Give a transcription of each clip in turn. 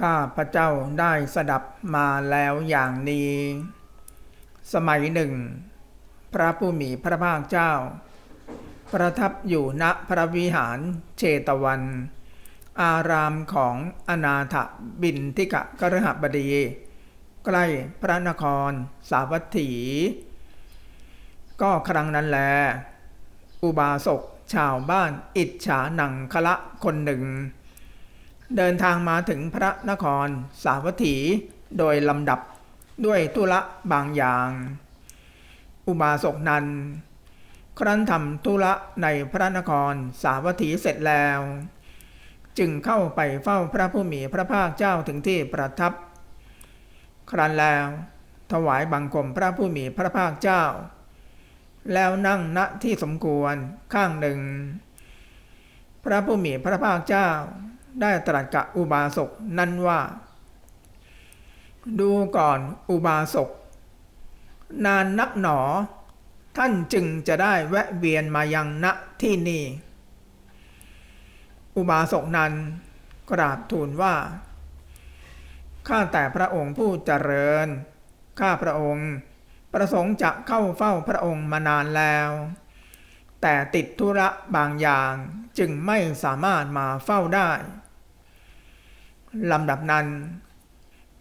ข้าพระเจ้าได้สดับมาแล้วอย่างนี้ สมัยหนึ่ง พระผู้มีพระภาคเจ้า ประทับอยู่ณพระวิหารเชตวัน อารามของอนาถบินทิกะกรหบดี ใกล้พระนครสาวัตถี ก็ครั้งนั้นแล อุบาสกชาวบ้านอิจฉาหนังคละคนหนึ่ง เดินทางมาถึงพระนครสาวัตถีโดยลำดับด้วยธุระบางอย่าง อุบาสกนั้น ครั้นทำธุระในพระนครสาวัตถีเสร็จแล้ว จึงเข้าไปเฝ้าพระผู้มีพระภาคเจ้าถึงที่ประทับ ครั้นแล้ว ถวายบังคมพระผู้มีพระภาคเจ้า แล้วนั่งณที่สมควรข้างหนึ่ง พระผู้มีพระภาคเจ้า ได้ตรัสกับอุบาสกนั้นว่า ดูก่อนอุบาสก นานนักหนอ ท่านจึงจะได้แวะเวียนมายังณที่นี่ อุบาสกนั้นกราบทูลว่า ข้าแต่พระองค์ผู้เจริญ ข้าพระองค์ประสงค์จะเข้าเฝ้าพระองค์มานานแล้ว แต่ติดธุระบางอย่างจึงไม่สามารถมาเฝ้าได้ ลำดับนั้น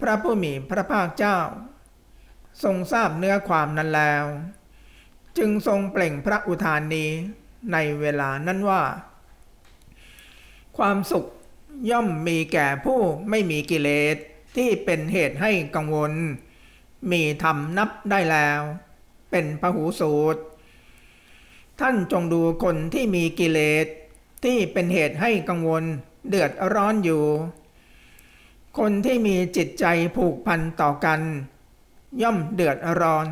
พระผู้มีพระภาคเจ้า ทรงทราบเนื้อความนั้นแล้ว จึงทรงเปล่งพระอุทานนี้ในเวลานั้นว่า ความสุขย่อมมีแก่ผู้ไม่มีกิเลสที่เป็นเหตุให้กังวล มีธรรมนับได้แล้ว เป็นพหูสูตร ท่านจงดูคนที่มีกิเลสที่เป็นเหตุให้กังวลเดือดร้อนอยู่ คนที่มีจิตใจผูกพันต่อกัน ย่อมเดือดร้อน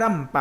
ร่ำไป